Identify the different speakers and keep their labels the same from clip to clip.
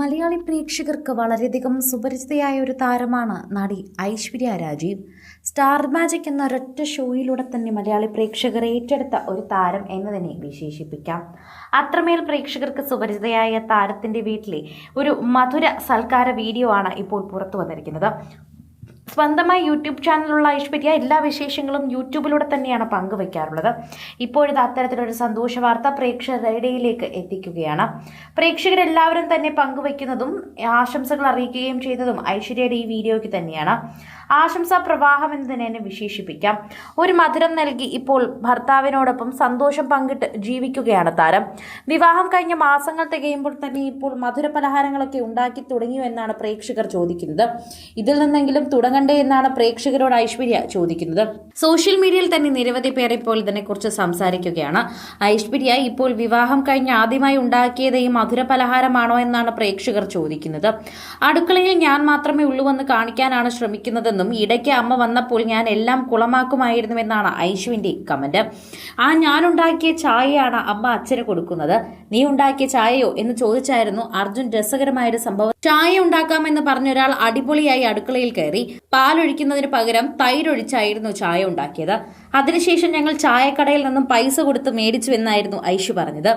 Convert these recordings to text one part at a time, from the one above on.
Speaker 1: മലയാളി പ്രേക്ഷകർക്ക് വളരെയധികം സുപരിചിതയായ ഒരു താരമാണ് നടി ഐശ്വര്യ രാജീവ്. സ്റ്റാർ മാജിക് എന്ന ഒരൊറ്റ ഷോയിലൂടെ തന്നെ മലയാളി പ്രേക്ഷകർ ഏറ്റെടുത്ത ഒരു താരം എന്ന് തന്നെ വിശേഷിപ്പിക്കാം. അത്രമേൽ പ്രേക്ഷകർക്ക് സുപരിചിതയായ താരത്തിന്റെ വീട്ടിലെ ഒരു മധുര സൽക്കാര വീഡിയോ ആണ് ഇപ്പോൾ പുറത്തു വന്നിരിക്കുന്നത്. സ്വന്തമായി യൂട്യൂബ് ചാനലുള്ള ഐശ്വര്യ എല്ലാ വിശേഷങ്ങളും യൂട്യൂബിലൂടെ തന്നെയാണ് പങ്കുവയ്ക്കാറുള്ളത് ഇപ്പോഴത്തെ അത്തരത്തിലൊരു സന്തോഷ വാർത്ത പ്രേക്ഷകരുടെ ഇടയിലേക്ക് എത്തിക്കുകയാണ്. പ്രേക്ഷകരെല്ലാവരും തന്നെ പങ്കുവയ്ക്കുന്നതും ആശംസകൾ അറിയിക്കുകയും ചെയ്തതും ഐശ്വര്യയുടെ ഈ വീഡിയോയ്ക്ക് തന്നെയാണ്. ആശംസാ പ്രവാഹം എന്ന് തന്നെ എന്നെ വിശേഷിപ്പിക്കാം. ഒരു മധുരം നൽകി ഇപ്പോൾ ഭർത്താവിനോടൊപ്പം സന്തോഷം പങ്കിട്ട് ജീവിക്കുകയാണ് താരം. വിവാഹം കഴിഞ്ഞ മാസങ്ങൾ തികയുമ്പോൾ തന്നെ ഇപ്പോൾ മധുര പലഹാരങ്ങളൊക്കെ ഉണ്ടാക്കി തുടങ്ങിയോ എന്നാണ് പ്രേക്ഷകർ ചോദിക്കുന്നത്. ഇതിൽ നിന്നെങ്കിലും തുടങ്ങണ്ടേ എന്നാണ് പ്രേക്ഷകരോട് ഐശ്വര്യ ചോദിക്കുന്നത്. സോഷ്യൽ മീഡിയയിൽ തന്നെ നിരവധി പേർ ഇപ്പോൾ ഇതിനെക്കുറിച്ച് സംസാരിക്കുകയാണ്. ഐശ്വര്യ ഇപ്പോൾ വിവാഹം കഴിഞ്ഞ് ആദ്യമായി ഉണ്ടാക്കിയത് ഈ മധുര പലഹാരമാണോ എന്നാണ് പ്രേക്ഷകർ ചോദിക്കുന്നത്. അടുക്കളയിൽ ഞാൻ മാത്രമേ ഉള്ളൂവെന്ന് കാണിക്കാനാണ് ശ്രമിക്കുന്നതെന്നും ഇടയ്ക്ക് അമ്മ വന്നപ്പോൾ ഞാൻ എല്ലാം കുളമാക്കുമായിരുന്നുവെന്നാണ് ഐശുവിന്റെ കമന്റ്. ആ ഞാൻ ഉണ്ടാക്കിയ ചായയാണ് അമ്മ അച്ഛന് കൊടുക്കുന്നത്. നീ ഉണ്ടാക്കിയ ചായയോ? എന്ന് ചോദിച്ചായിരുന്നു അർജുൻ രസകരമായൊരു സംഭവം. ചായ ഉണ്ടാക്കാമെന്ന് പറഞ്ഞൊരാൾ അടിപൊളിയായി അടുക്കളയിൽ കയറി. പാലൊഴിക്കുന്നതിന് പകരം തൈരൊഴിച്ചായിരുന്നു ചായ ഉണ്ടാക്കിയത്. അതിനുശേഷം ഞങ്ങൾ ചായക്കടയിൽ നിന്നും പൈസ കൊടുത്ത് മേടിച്ചു എന്നായിരുന്നു ഐഷു പറഞ്ഞത്.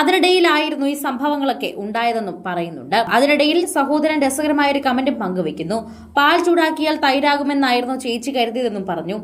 Speaker 1: അതിനിടയിലായിരുന്നു ഈ സംഭവങ്ങളൊക്കെ ഉണ്ടായതെന്നും പറയുന്നുണ്ട്. അതിനിടയിൽ സഹോദരൻ രസകരമായ ഒരു കമന്റും പങ്കുവെക്കുന്നു. പാൽ ചൂടാക്കിയാൽ തൈരാകുമെന്നായിരുന്നു ചേച്ചി കരുതിയതെന്നും പറഞ്ഞു.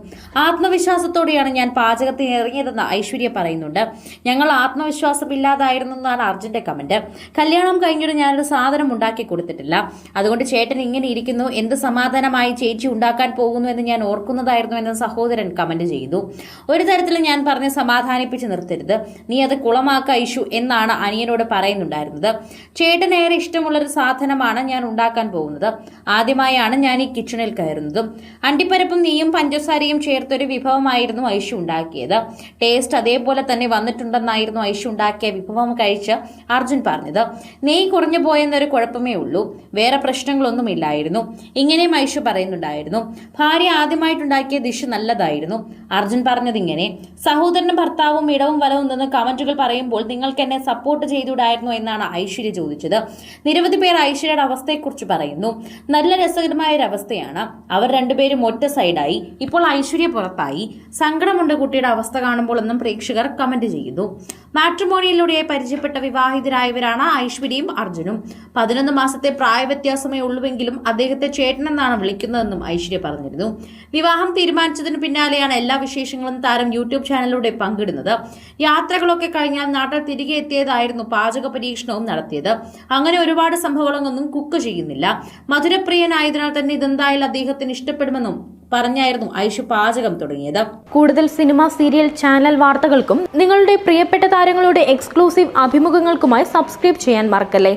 Speaker 1: ആത്മവിശ്വാസത്തോടെയാണ് ഞാൻ പാചകത്തിന് ഇറങ്ങിയതെന്ന് ഐശ്വര്യ പറയുന്നുണ്ട്. ഞങ്ങൾ ആത്മവിശ്വാസമില്ലാതായിരുന്നു എന്നാണ് അർജുന്റെ കമന്റ്. കല്യാണം കഴിഞ്ഞിട്ട് ഞാനൊരു സാധനം ഉണ്ടാക്കി കൊടുത്തിട്ടില്ല. അതുകൊണ്ട് ചേട്ടൻ ഇങ്ങനെ ഇരിക്കുന്നു. എന്ത് സമാധാനമായി ഉണ്ടാക്കാൻ പോകുന്നു എന്ന് ഞാൻ ഓർക്കുന്നതായിരുന്നു എന്ന് സഹോദരൻ കമന്റ് ചെയ്തു. ഒരു തരത്തിൽ ഞാൻ പറഞ്ഞ് സമാധാനിപ്പിച്ച് നിർത്തരുത്. നീ അത് കുളമാക്ക ഇഷു എന്നാണ് അനിയനോട് പറയുന്നുണ്ടായിരുന്നത്. ചേട്ടനേറെ ഇഷ്ടമുള്ളൊരു സാധനമാണ് ഞാൻ ഉണ്ടാക്കാൻ പോകുന്നത്. ആദ്യമായാണ് ഞാൻ ഈ കിച്ചണിൽ കയറുന്നതും. അണ്ടിപ്പരപ്പും നീയും പഞ്ചസാരയും ചേർത്തൊരു വിഭവമായിരുന്നു ഐഷു ഉണ്ടാക്കിയത്. ടേസ്റ്റ് അതേപോലെ തന്നെ വന്നിട്ടുണ്ടെന്നായിരുന്നു ഐഷു ഉണ്ടാക്കിയ വിഭവം കഴിച്ച് അർജുൻ പറഞ്ഞത്. നെയ് കുറഞ്ഞു പോയെന്നൊരു കുഴപ്പമേ ഉള്ളൂ. വേറെ പ്രശ്നങ്ങളൊന്നും ഇല്ലായിരുന്നു ഇങ്ങനെയും ഐഷു പറയുന്നുണ്ടായിരുന്നു ഭാര്യ ആദ്യമായിട്ടുണ്ടാക്കിയ ഡിഷ് നല്ലതായിരുന്നു. അർജുൻ പറഞ്ഞതിങ്ങനെ സഹോദരനും ഭർത്താവും ഇടവും വലവും നിന്ന് കമന്റുകൾ പറയുമ്പോൾ നിങ്ങൾക്ക് എന്നെ സപ്പോർട്ട് ചെയ്തുകൂടായിരുന്നു എന്നാണ് ഐശ്വര്യ ചോദിച്ചത്. നിരവധി പേർ ഐശ്വര്യയുടെ അവസ്ഥയെക്കുറിച്ച് പറയുന്നു. നല്ല രസകരമായ ഒരു അവസ്ഥയാണ്. അവർ രണ്ടുപേരും ഒറ്റ സൈഡായി ഇപ്പോൾ ഐശ്വര്യ പുറത്തായി. സങ്കടമുണ്ട് കുട്ടിയുടെ അവസ്ഥ കാണുമ്പോൾ എന്നും പ്രേക്ഷകർ കമന്റ് ചെയ്യുന്നു. മാട്രിമോണിയിലൂടെ പരിചയപ്പെട്ട വിവാഹിതരായവരാണ് ഐശ്വര്യയും അർജുനും. പതിനൊന്ന് മാസത്തെ പ്രായവ്യത്യാസമേ ഉള്ളൂവെങ്കിലും അദ്ദേഹത്തെ ചേട്ടനെന്നാണ് വിളിക്കുന്നതെന്നും ഐശ്വര്യ പറഞ്ഞിരുന്നു. വിവാഹം തീരുമാനിച്ചതിന് പിന്നാലെയാണ് എല്ലാ വിശേഷങ്ങളും താരം യൂട്യൂബ് ചാനലിലൂടെ പങ്കിടുന്നത്. യാത്രകളൊക്കെ കഴിഞ്ഞാൽ നാട്ടിൽ തിരികെ എത്തിയതായിരുന്നു പാചക പരീക്ഷണവും നടത്തിയത്. അങ്ങനെ ഒരുപാട് സംഭവങ്ങളൊന്നും കുക്ക് ചെയ്യുന്നില്ല. മധുരപ്രിയനായതിനാൽ തന്നെ ഇതെന്തായാലും അദ്ദേഹത്തിന് ഇഷ്ടപ്പെടുമെന്നും പറഞ്ഞായിരുന്നു ഐഷു പാചകം തുടങ്ങിയത്.
Speaker 2: കൂടുതൽ സിനിമ സീരിയൽ ചാനൽ വാർത്തകൾക്കും നിങ്ങളുടെ പ്രിയപ്പെട്ട താരങ്ങളുടെ എക്സ്ക്ലൂസീവ് അഭിമുഖങ്ങൾക്കുമായി സബ്സ്ക്രൈബ് ചെയ്യാൻ മറക്കല്ലേ?